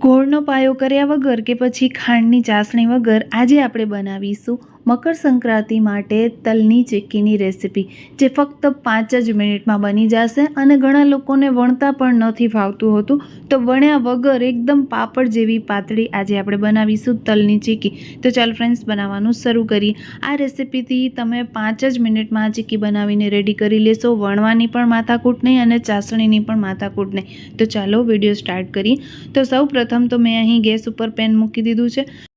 ગોળનો પાયો કર્યા વગર કે પછી ખાંડની ચાસણી વગર આજે આપણે બનાવીશું મકર સંક્રાંતિ માટે તલની ચીક્કીની રેસીપી, જે ફક્ત પાંચ જ મિનિટમાં બની જશે અને ઘણા લોકોને વણતા પણ નથી ફાવતું હોતું, તો વણ્યા વગર એકદમ પાપડ જેવી પાતળી આજે આપણે બનાવીશું તલની ચીક્કી. તો ચાલ ફ્રેન્ડ્સ બનાવવાનું શરૂ કરીએ. આ રેસીપીથી તમે પાંચ જ મિનિટમાં આ ચીક્કી બનાવીને રેડી કરી લેશો. વણવાની પણ માથાકૂટ નહીં અને ચાસણીની પણ માથાકૂટ નહીં. તો ચાલો વીડિયો સ્ટાર્ટ કરીએ. તો સૌ પ્રથમ તો મેં અહીં ગેસ ઉપર પેન મૂકી દીધું છે.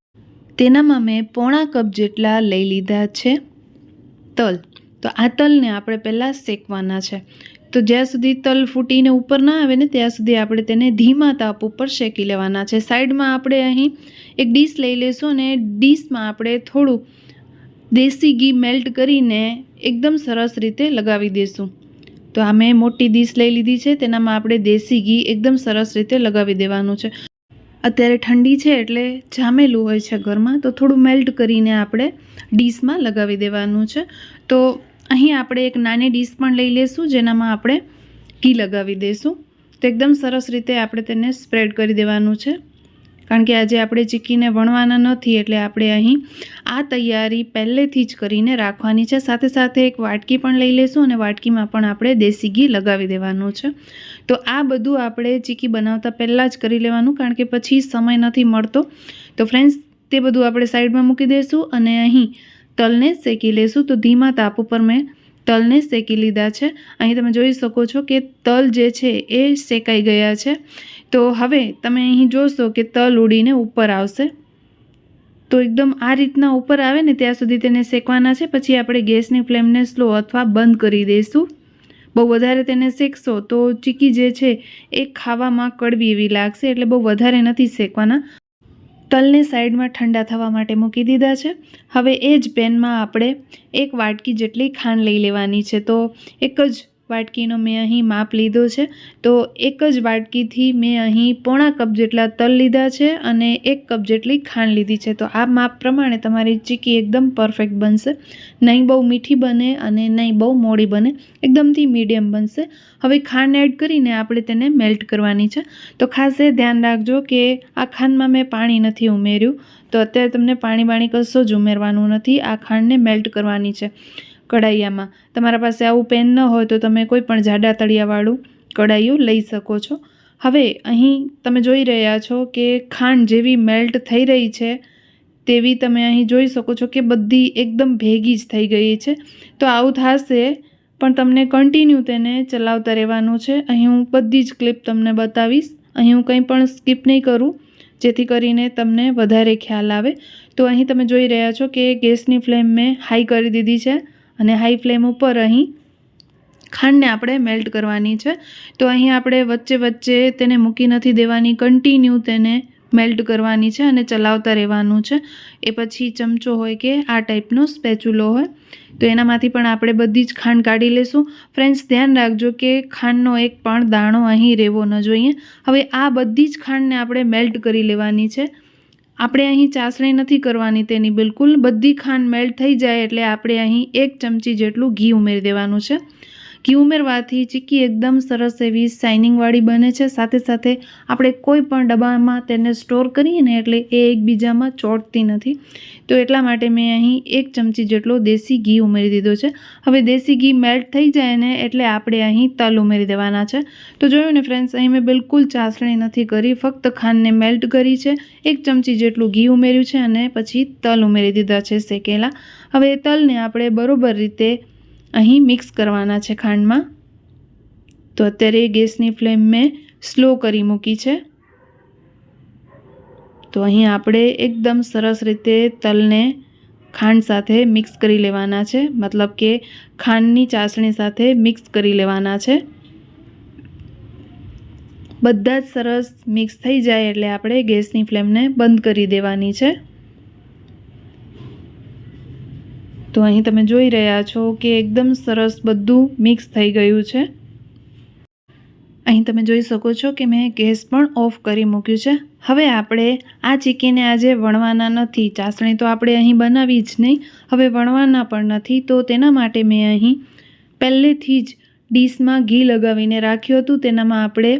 તેનામાં મેં પોણા કપ જેટલા લઈ લીધા છે તલ. તો આ તલને આપણે પહેલાં શેકવાના છે. તો જ્યાં સુધી તલ ફૂટીને ઉપર ના આવે ને ત્યાં સુધી આપણે તેને ધીમા તાપ ઉપર શેકી લેવાના છે. સાઈડમાં આપણે અહીં એક ડીશ લઈ લઈશું અને ડીશમાં આપણે થોડું દેશી ઘી મેલ્ટ કરીને એકદમ સરસ રીતે લગાવી દઈશું તો આ મેં મોટી ડીશ લઈ લીધી છે. તેનામાં આપણે દેશી ઘી એકદમ સરસ રીતે લગાવી દેવાનું છે. અત્યારે ઠંડી છે એટલે જામેલું હોય છે ઘરમાં, તો થોડું મેલ્ટ કરીને આપણે ડીશમાં લગાવી દેવાનું છે. તો અહીં આપણે એક નાની ડીશ પણ લઈ લઈશું જેનામાં આપણે ઘી લગાવી દઈશું તો એકદમ સરસ રીતે આપણે તેને સ્પ્રેડ કરી દેવાનું છે. કારણ કે આજે આપણે ચીકીને વણવાના નથી એટલે આપણે અહીં આ તૈયારી પહેલેથી જ કરીને રાખવાની છે. સાથે સાથે એક વાટકી પણ લઈ લઈશું અને વાટકીમાં પણ આપણે દેશી ઘી લગાવી દેવાનું છે. તો આ બધું આપણે ચીકી બનાવતા પહેલાં જ કરી લેવાનું કારણ કે પછી સમય નથી મળતો. તો ફ્રેન્ડ્સ તે બધું આપણે સાઈડમાં મૂકી દઈશું અને અહીં તલને શેકી લઈશું તો ધીમા તાપ ઉપર મેં તલને શેકી લીધા છે. અહીં તમે જોઈ શકો છો કે તલ જે છે એ શેકાઈ ગયા છે. તો હવે તમે અહીં જોશો કે તલ ઉડીને ઉપર આવશે. તો એકદમ આ રીતના ઉપર આવે ને ત્યાં સુધી તેને શેકવાના છે. પછી આપણે ગેસની ફ્લેમને સ્લો અથવા બંધ કરી દઈશું. બહુ વધારે તેને શેકશો તો ચીકી જે છે એ ખાવામાં કડવી એવી લાગશે એટલે બહુ વધારે નથી શેકવાના. તલને સાઈડમાં ઠંડા થવા માટે મૂકી દીધા છે. હવે એ જ પેનમાં આપણે એક વાટકી જેટલી ખાંડ લઈ લેવાની છે. તો એક જ વાટકીનો મેં અહીં માપ લીધો છે. તો એક જ વાટકીથી મેં અહીં પોણા કપ જેટલા તલ લીધા છે અને એક કપ જેટલી ખાંડ લીધી છે. તો આ માપ પ્રમાણે તમારી ચીકી એકદમ પરફેક્ટ બનશે. નહીં બહુ મીઠી બને અને નહીં બહુ મોડી બને. એકદમથી મીડિયમ બનશે. હવે ખાંડ એડ કરીને આપણે તેને મેલ્ટ કરવાની છે. તો ખાસ એ ધ્યાન રાખજો કે આ ખાંડમાં મેં પાણી નથી ઉમેર્યું. તો અત્યારે તમને પાણી બાણી કશો જ ઉમેરવાનું નથી. આ ખાંડને મેલ્ટ કરવાની છે. કડાઈયામાં તમારા પાસે આવું પેન ન હોય તો તમે કોઈ પણ જાડા તળિયાવાળું કડાઈયું લઈ શકો છો. હવે અહીં તમે જોઈ રહ્યા છો કે ખાંડ જેવી મેલ્ટ થઈ રહી છે, તેવી તમે અહીં જોઈ શકો છો કે બધી એકદમ ભેગી જ થઈ ગઈ છે. તો આવું થશે, પણ તમને કન્ટિન્યુ તેને ચલાવતા રહેવાનું છે. અહીં હું બધી જ ક્લિપ તમને બતાવીશ. અહીં હું કંઈ પણ સ્કીપ નહીં કરું, જેથી કરીને તમને વધારે ખ્યાલ આવે. તો અહીં તમે જોઈ રહ્યા છો કે ગેસની ફ્લેમ મેં હાઈ કરી દીધી છે. અને હાઈ ફ્લેમ ઉપર અહીં ખાંડને આપણે મેલ્ટ કરવાની છે. તો અહીં આપણે વચ્ચે વચ્ચે તેને મૂકી નથી દેવાની કન્ટિન્યુ તેને મેલ્ટ કરવાની છે અને ચલાવતા રહેવાનું છે. એ પછી ચમચો હોય કે આ ટાઈપનો સ્પેચ્યુલો હોય. તો એનામાંથી પણ આપણે બધી જ ખાંડ કાઢી લેશું. ફ્રેન્ડ્સ ધ્યાન રાખજો કે ખાંડનો એક પણ દાણો અહીં રહેવો ન જોઈએ. હવે આ બધી જ ખાંડને આપણે મેલ્ટ કરી લેવાની છે. આપણે અહીં ચાસણી નથી કરવાની, તેની બિલકુલ બધી ખાંડ મેલ્ટ થઈ જાય એટલે આપણે અહીં એક ચમચી જેટલું ઘી ઉમેરી દેવાનું છે. ઘી ઉમેરવાથી ચીક્કી એકદમ સરસ એવી શાઇનિંગવાળી બને છે. સાથે સાથે આપણે કોઈ પણ ડબ્બામાં તેને સ્ટોર કરીએ ને એટલે એ એકબીજામાં ચોંટતી નથી. તો એટલા માટે મેં અહીં એક ચમચી જેટલો દેશી ઘી ઉમેરી દીધો છે. હવે દેશી ઘી મેલ્ટ થઈ જાય ને એટલે આપણે અહીં તલ ઉમેરી દેવાના છે. તો જોયું ને ફ્રેન્ડ્સ અહીં મેં બિલકુલ ચાસણી નથી કરી, ફક્ત ખાંડને મેલ્ટ કરી છે. એક ચમચી જેટલું ઘી ઉમેર્યું છે અને પછી તલ ઉમેરી દીધા છે શેકેલા. હવે તલને આપણે બરોબર રીતે અહીં મિક્સ કરવાના છે ખાંડમાં. તો અત્યારે ગેસની ફ્લેમ મેં સ્લો કરી મૂકી છે. તો અહીં આપણે એકદમ સરસ રીતે તલને ખાંડ સાથે મિક્સ કરી લેવાના છે. મતલબ કે ખાંડની ચાસણી સાથે મિક્સ કરી લેવાના છે. બધા જ સરસ મિક્સ થઈ જાય એટલે આપણે ગેસની ફ્લેમને બંધ કરી દેવાની છે. તો અહીં તમે જોઈ રહ્યા છો કે એકદમ સરસ બધું મિક્સ થઈ ગયું છે. અહીં તમે જોઈ શકો છો કે મેં ગેસ પણ ઓફ કરી મૂક્યું છે. હવે આપણે આ ચીકીને આજે વણવાના નથી. ચાસણી તો આપણે અહીં બનાવી જ નહીં. હવે વણવાના પણ નથી. તો તેના માટે મેં અહીં પહેલેથી જ ડીશમાં ઘી લગાવીને રાખ્યું હતું. તેનામાં આપણે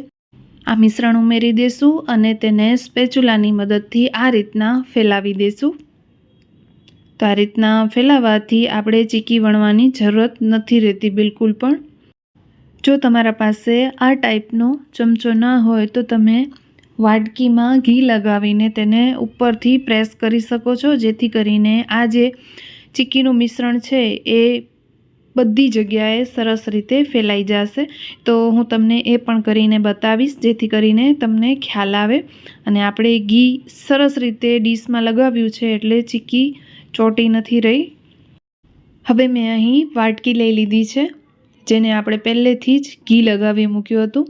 આ મિશ્રણ ઉમેરી દેશું અને તેને સ્પેચ્યુલાની મદદથી આ રીતના ફેલાવી દેશું. આ રીતના ફેલાવવાથી આપણે ચીકી વણવાની જરૂરત નથી રહેતી બિલકુલ પણ. જો તમારા પાસે આ ટાઈપનો ચમચો ના હોય તો તમે વાટકીમાં ઘી લગાવીને તેને ઉપરથી પ્રેસ કરી શકો છો, જેથી કરીને આ જે ચીકીનું મિશ્રણ છે એ બધી જગ્યાએ સરસ રીતે ફેલાઈ જશે. તો હું તમને એ પણ કરીને બતાવીશ, જેથી કરીને તમને ખ્યાલ આવે. અને આપણે ઘી સરસ રીતે ડીશમાં લગાવ્યું છે એટલે ચીકી ચોટી નથી રહી. હવે મેં અહીં વાટકી લઈ લીધી છે, જેને આપણે પહેલેથી જ ઘી લગાવી મૂક્યું હતું.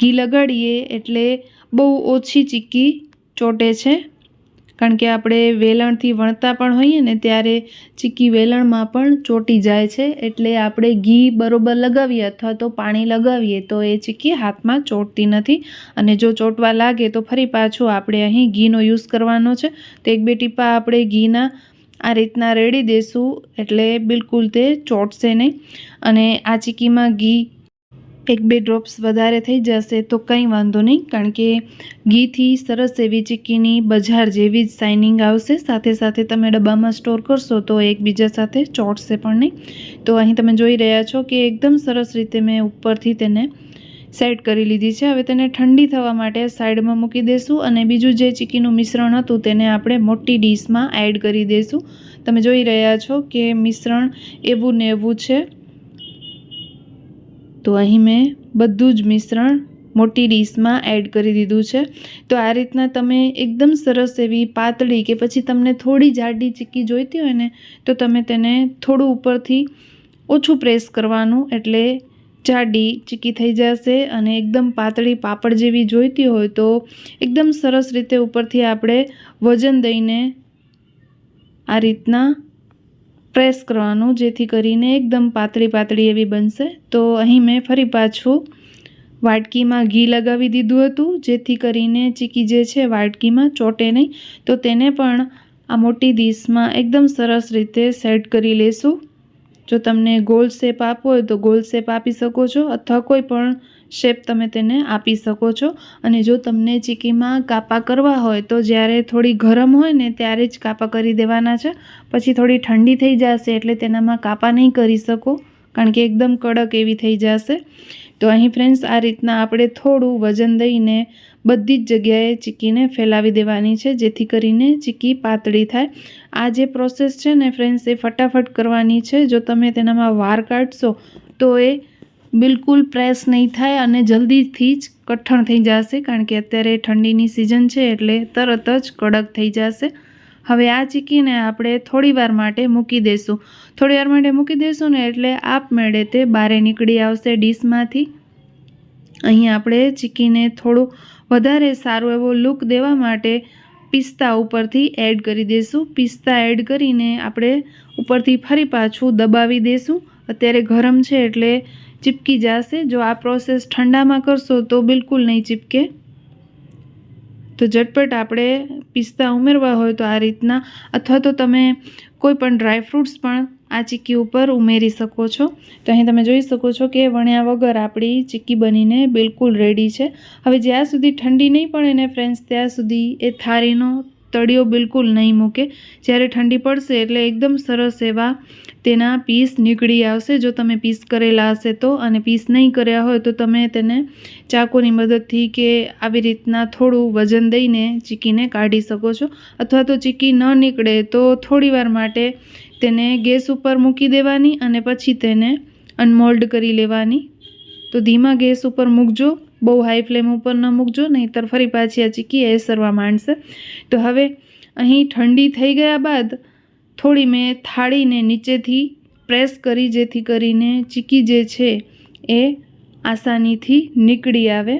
ઘી લગાડીએ એટલે બહુ ઓછી ચીક્કી ચોટે છે, કારણ કે આપણે વેલણથી વણતા પણ હોઈએ ને ત્યારે ચીક્કી વેલણમાં પણ ચોટી જાય છે, એટલે આપણે ઘી બરોબર લગાવીએ અથવા તો પાણી લગાવીએ તો એ ચીક્કી હાથમાં ચોટતી નથી. અને જો ચોટવા લાગે તો ફરી પાછું આપણે અહીં ઘીનો યુઝ કરવાનો છે. તો એક બે ટીપા આપણે ઘીના આ રીતના રેડી દેશું એટલે બિલકુલ તે ચોટશે નહીં. અને આ ચીકીમાં ઘી એક બે ડ્રોપ્સ વધારે થઈ જશે તો કંઈ વાંધો નહીં, કારણ કે ઘીથી સરસ એવી ચીકીની બજાર જેવી જ શાઇનિંગ આવશે. સાથે સાથે તમે ડબ્બામાં સ્ટોર કરશો તો એકબીજા સાથે ચોટશે પણ નહીં. તો અહીં તમે જોઈ રહ્યા છો કે એકદમ સરસ રીતે મેં ઉપરથી તેને સેટ કરી લીધી છે. હવે તેને ઠંડી થવા માટે સાઈડમાં મૂકી દઈશું અને બીજું જે ચીકીનું મિશ્રણ હતું તેને આપણે મોટી ડીશમાં એડ કરી દઈશું તમે જોઈ રહ્યા છો કે મિશ્રણ એવું ને એવું છે. તો અહીં મેં બધું જ મિશ્રણ મોટી ડીશમાં એડ કરી દીધું છે. તો આ રીતના તમે એકદમ સરસ એવી પાતળી કે પછી તમને થોડી જાડી ચીકી જોઈતી હોય ને, તો તમે તેને થોડું ઉપરથી ઓછું પ્રેસ કરવાનું એટલે જાડી ચીકી થઈ જશે અને એકદમ પાતળી પાપડ જેવી જોઈતી હોય તો એકદમ સરસ રીતે ઉપરથી આપણે વજન દઈને આ રીતના પ્રેસ કરવાનું, જેથી કરીને એકદમ પાતળી પાતળી એવી બનશે. તો અહીં મેં ફરી પાછું વાટકીમાં ઘી લગાવી દીધું હતું, જેથી કરીને ચીકી જે છે વાટકીમાં ચોટે નહીં. તો તેને પણ આ મોટી ડીશમાં એકદમ સરસ રીતે સેટ કરી લેશું. જો તમને ગોલ શેપ આપવો હોય તો ગોલ શેપ આપી શકો છો અથવા કોઈ પણ શેપ તમે તેને આપી શકો છો. અને જો તમને ચીકીમાં કાપા કરવા હોય તો જ્યારે થોડી ગરમ હોય ને ત્યારે જ કાપા કરી દેવાના છે. પછી થોડી ઠંડી થઈ જશે એટલે તેનામાં કાપા નહીં કરી શકો. કારણ કે એકદમ કડક એવી થઈ જશે. તો અહીં ફ્રેન્ડ્સ આ રીતના આપણે થોડું વજન દઈને બધી જ જગ્યાએ ચીકીને ફેલાવી દેવાની છે, જેથી કરીને ચીકી પાતળી થાય. આ જે પ્રોસેસ છે ને ફ્રેન્ડ્સ એ ફટાફટ કરવાની છે. જો તમે તેનામાં વાર કાઢશો, તો એ બિલકુલ પ્રેસ નહીં થાય અને જલ્દીથી જ કઠણ થઈ જશે, કારણ કે અત્યારે ઠંડીની સિઝન છે એટલે તરત જ કડક થઈ જશે. હવે આ ચીકીને આપણે થોડીવાર માટે મૂકી દઈશું થોડીવાર માટે મૂકી દઈશું ને એટલે આપમેળે તે બારે નીકળી આવશે ડીશમાંથી. અહીં આપણે ચીકીને થોડું વધારે સારો એવો લુક દેવા માટે પિસ્તા ઉપરથી એડ કરી દઈશું પિસ્તા એડ કરીને આપણે ઉપરથી ફરી પાછું દબાવી દઈશું અત્યારે ગરમ છે એટલે ચીપકી જશે. જો આ પ્રોસેસ ઠંડામાં કરશો તો બિલકુલ નહીં ચીપકે. તો ઝટપટ આપણે પિસ્તા ઉમેરવા હોય તો આ રીતના, અથવા તો તમે કોઈ પણ ડ્રાય ફ્રૂટ્સ પણ આ ચીક્કી ઉપર ઉમેરી શકો છો. તો અહીં તમે જોઈ શકો છો કે વણ્યા વગર આપણી ચીક્કી બનીને બિલકુલ રેડી છે. હવે જ્યાં સુધી ઠંડી નહીં પડે ને ફ્રેન્ડ્સ ત્યાં સુધી એ થાળીનો તળિયો બિલકુલ નહીં મૂકે. જ્યારે ઠંડી પડશે એટલે એકદમ સરસ એવા તેના પીસ નીકળી આવશે. જો તમે પીસ કરેલા હશે તો અને પીસ નહીં કર્યા હોય તો તમે તેને ચાકુની મદદથી કે આવી રીતના થોડું વજન દઈને ચીકીને કાઢી શકો છો. અથવા તો ચીકી ન નીકળે તો થોડીવાર માટે તેને ગેસ ઉપર મૂકી દેવાની અને પછી તેને અનમોલ્ડ કરી લેવાની. તો ધીમા ગેસ ઉપર મૂકજો. બહુ હાઈ ફ્લેમ ઉપર ન મૂકજો, નહીંતર ફરી પાછી આ ચીકી એસરવા માંડશે. તો હવે અહીં ઠંડી થઈ ગયા બાદ થોડી મેં થાળીને નીચેથી પ્રેસ કરી, જેથી કરીને ચીકી જે છે એ આસાનીથી નીકળી આવે.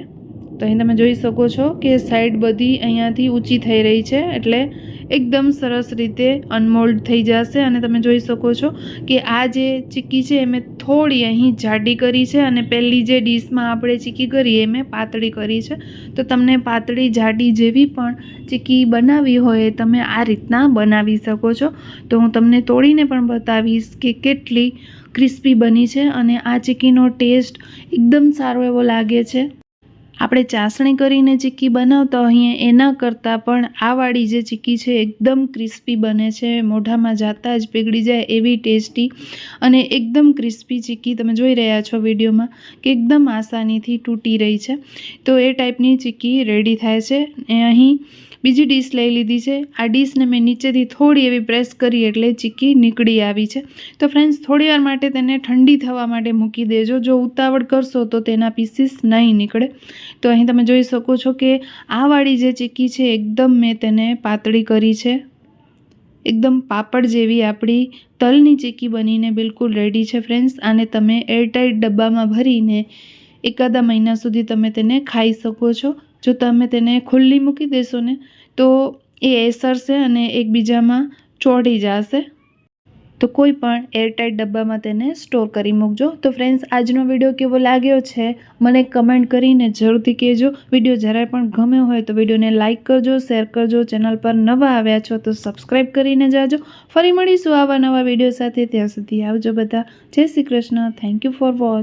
તો અહીં તમે જોઈ શકો છો કે સાઈડ બધી અહીંયાથી ઊંચી થઈ રહી છે, એટલે એકદમ સરસ રીતે અનમોલ્ડ થઈ જશે અને તમે જોઈ શકો છો કે આ જે ચીક્કી છે એ મેં થોડી અહીં જાડી કરી છે અને પહેલી જે ડીશમાં આપણે ચીક્કી કરી એ મેં પાતળી કરી છે. તો તમને પાતળી જાડી જેવી પણ ચીક્કી બનાવી હોય તમે આ રીતના બનાવી શકો છો. તો હું તમને તોડીને પણ બતાવીશ કે કેટલી ક્રિસ્પી બની છે અને આ ચીક્કીનો ટેસ્ટ એકદમ સારો એવો લાગે છે. આપણે ચાસણી કરીને ચીક્કી બનાવતા હોઈએ એના કરતાં, પણ આ વાળી જે ચીક્કી છે એકદમ ક્રિસ્પી બને છે, મોઢામાં જાતા જ પીગળી જાય એવી ટેસ્ટી અને એકદમ ક્રિસ્પી ચીક્કી તમે જોઈ રહ્યા છો વિડીયોમાં કે એકદમ આસાનીથી તૂટી રહી છે. તો એ ટાઈપની ચીક્કી રેડી થાય છે. અહીં બીજી ડીશ લઈ લીધી છે. આ ડીશને મેં નીચેથી થોડી એવી પ્રેસ કરી એટલે ચીક્કી નીકળી આવી છે. તો ફ્રેન્ડ્સ થોડીવાર માટે તેને ઠંડી થવા માટે મૂકી દેજો. જો ઉતાવળ કરશો તો તેના પીસીસ નહીં નીકળે. તો અહીં તમે જોઈ શકો છો કે આ વાળી જે ચીક્કી છે, એકદમ મેં તેને પાતળી કરી છે. એકદમ પાપડ જેવી આપણી તલની ચીક્કી બનીને બિલકુલ રેડી છે ફ્રેન્ડ્સ આને તમે એરટાઇટ ડબ્બામાં ભરીને એકાદા મહિના સુધી તમે તેને ખાઈ શકો છો. જો તમે તેને ખુલ્લી મૂકી દેશો ને, તો એ એસરશે અને એકબીજામાં ચોંટી જશે. તો કોઈ પણ એરટાઇટ ડબ્બામાં તેને સ્ટોર કરી મૂકજો. તો ફ્રેન્ડ્સ આજનો વીડિયો કેવો લાગ્યો છે? મને કમેન્ટ કરીને જરૂરથી કહેજો. વીડિયો જરાય પણ ગમ્યો હોય તો વિડીયોને લાઇક કરજો શેર કરજો. ચેનલ પર નવા આવ્યા છો તો સબસ્ક્રાઈબ કરીને જાજો. ફરી મળીશું આવા નવા વીડિયો સાથે. ત્યાં સુધી આવજો બધા. Jai Shri Krishna. Thank you for watch